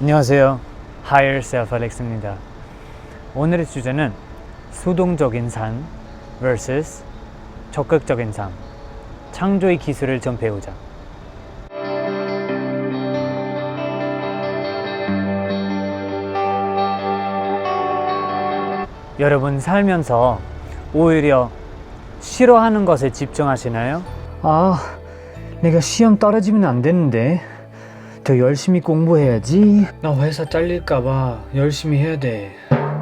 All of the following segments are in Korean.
안녕하세요. Higher Self Alex입니다. 오늘의 주제는 수동적인 삶 vs 적극적인 삶. 창조의 기술을 좀 배우자. 여러분 살면서 오히려 싫어하는 것에 집중하시나요? 아, 내가 시험 떨어지면 안 되는데 더 열심히 공부해야지. 나 회사 잘릴까봐 열심히 해야 돼.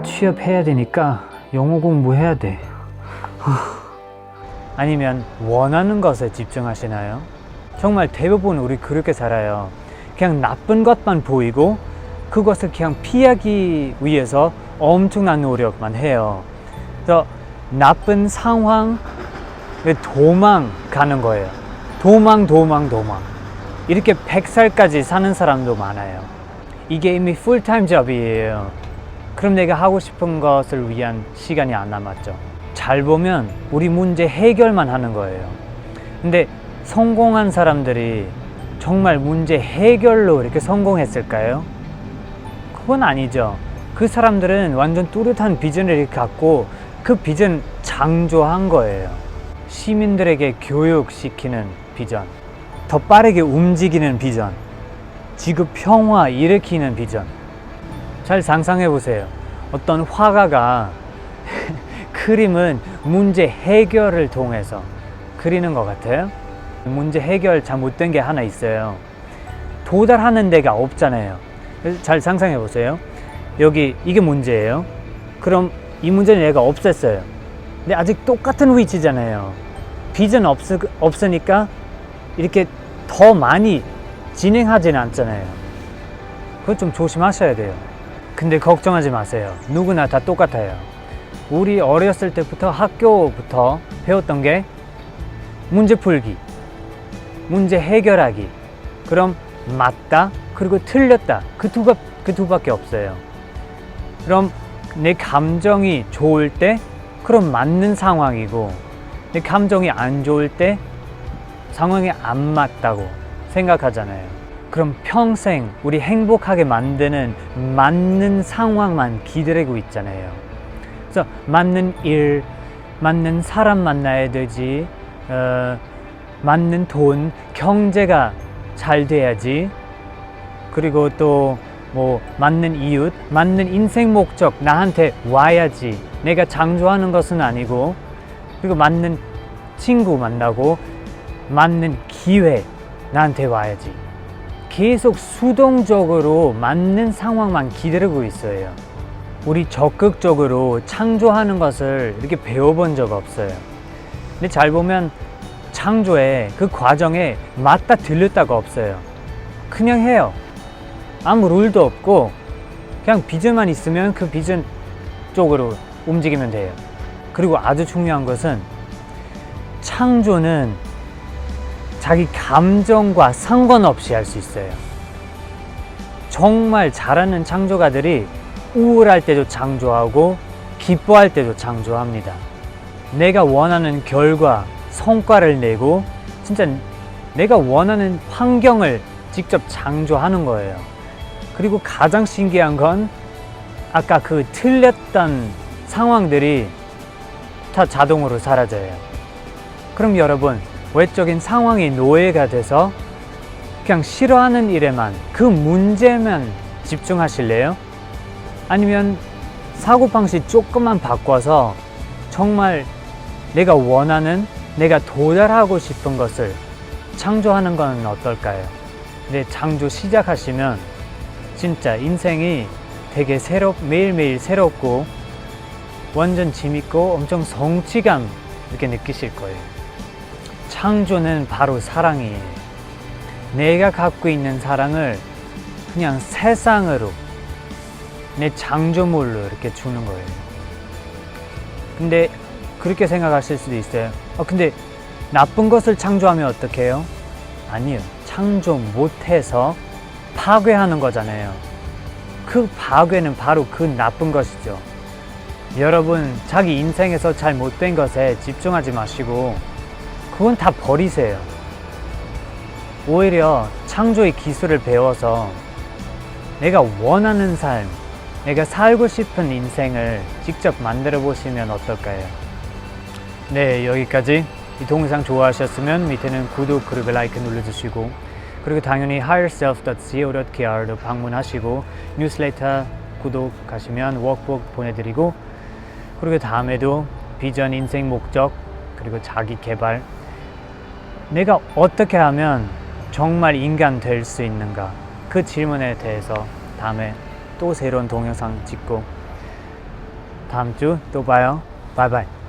취업해야 되니까 영어 공부해야 돼. 아니면 원하는 것에 집중하시나요? 정말 대부분 우리 그렇게 살아요. 그냥 나쁜 것만 보이고 그것을 그냥 피하기 위해서 엄청난 노력만 해요. 그래서 나쁜 상황에 도망가는 거예요. 도망, 도망, 도망. 이렇게 100살까지 사는 사람도 많아요. 이게 이미 풀타임 잡이에요. 그럼 내가 하고 싶은 것을 위한 시간이 안 남았죠. 잘 보면 우리 문제 해결만 하는 거예요. 근데 성공한 사람들이 정말 문제 해결로 이렇게 성공했을까요? 그건 아니죠. 그 사람들은 완전 뚜렷한 비전을 갖고 그 비전 창조한 거예요. 시민들에게 교육시키는 비전, 더 빠르게 움직이는 비전, 지구 평화 일으키는 비전. 잘 상상해 보세요. 어떤 화가가 그림은 문제 해결을 통해서 그리는 것 같아요. 문제 해결 잘못된 게 하나 있어요. 도달하는 데가 없잖아요. 잘 상상해 보세요. 여기 이게 문제예요. 그럼 이 문제는 얘가 없앴어요. 근데 아직 똑같은 위치잖아요. 비전 없, 없으니까 이렇게 더 많이 진행하지는 않잖아요. 그거 좀 조심하셔야 돼요. 근데 걱정하지 마세요. 누구나 다 똑같아요. 우리 어렸을 때부터 학교부터 배웠던 게 문제 풀기, 문제 해결하기. 그럼 맞다, 그리고 틀렸다. 그 두, 그 두밖에 없어요. 그럼 내 감정이 좋을 때, 그럼 맞는 상황이고, 내 감정이 안 좋을 때, 상황이 안 맞다고 생각하잖아요. 그럼 평생 우리 행복하게 만드는 맞는 상황만 기다리고 있잖아요. 그래서 맞는 일, 맞는 사람 만나야 되지, 어, 맞는 돈, 경제가 잘 돼야지. 그리고 또 뭐 맞는 이웃, 맞는 인생 목적 나한테 와야지. 내가 장조하는 것은 아니고 그리고 맞는 친구 만나고 맞는 기회 나한테 와야지. 계속 수동적으로 맞는 상황만 기다리고 있어요. 우리 적극적으로 창조하는 것을 이렇게 배워본 적 없어요. 근데 잘 보면 창조에 그 과정에 맞다 들렸다가 없어요. 그냥 해요. 아무 룰도 없고 그냥 비전만 있으면 그 비전 쪽으로 움직이면 돼요. 그리고 아주 중요한 것은 창조는 자기 감정과 상관없이 할 수 있어요. 정말 잘하는 창조가들이 우울할 때도 창조하고 기뻐할 때도 창조합니다. 내가 원하는 결과, 성과를 내고 진짜 내가 원하는 환경을 직접 창조하는 거예요. 그리고 가장 신기한 건 아까 그 틀렸던 상황들이 다 자동으로 사라져요. 그럼 여러분, 외적인 상황이 노예가 돼서 그냥 싫어하는 일에만 그 문제만 집중하실래요? 아니면 사고방식 조금만 바꿔서 정말 내가 원하는 내가 도달하고 싶은 것을 창조하는 건 어떨까요? 근데 창조 시작하시면 진짜 인생이 되게 새롭 매일매일 새롭고 완전 재밌고 엄청 성취감 이렇게 느끼실 거예요. 창조는 바로 사랑이에요. 내가 갖고 있는 사랑을 그냥 세상으로 내 창조물로 이렇게 주는 거예요. 근데 그렇게 생각하실 수도 있어요. 어, 근데 나쁜 것을 창조하면 어떡해요? 아니요. 창조 못해서 파괴하는 거잖아요. 그 파괴는 바로 그 나쁜 것이죠. 여러분, 자기 인생에서 잘 못된 것에 집중하지 마시고, 그건 다 버리세요. 오히려 창조의 기술을 배워서 내가 원하는 삶, 내가 살고 싶은 인생을 직접 만들어 보시면 어떨까요? 네, 여기까지. 이 동영상 좋아하셨으면 밑에는 구독 그리고 라이크 눌러주시고 그리고 당연히 higherself.co.kr도 방문하시고 뉴스레터 구독하시면 워크북 보내드리고 그리고 다음에도 비전, 인생 목적 그리고 자기 개발 내가 어떻게 하면 정말 인간 될 수 있는가 그 질문에 대해서 다음에 또 새로운 동영상 찍고 다음 주 또 봐요. 바이바이.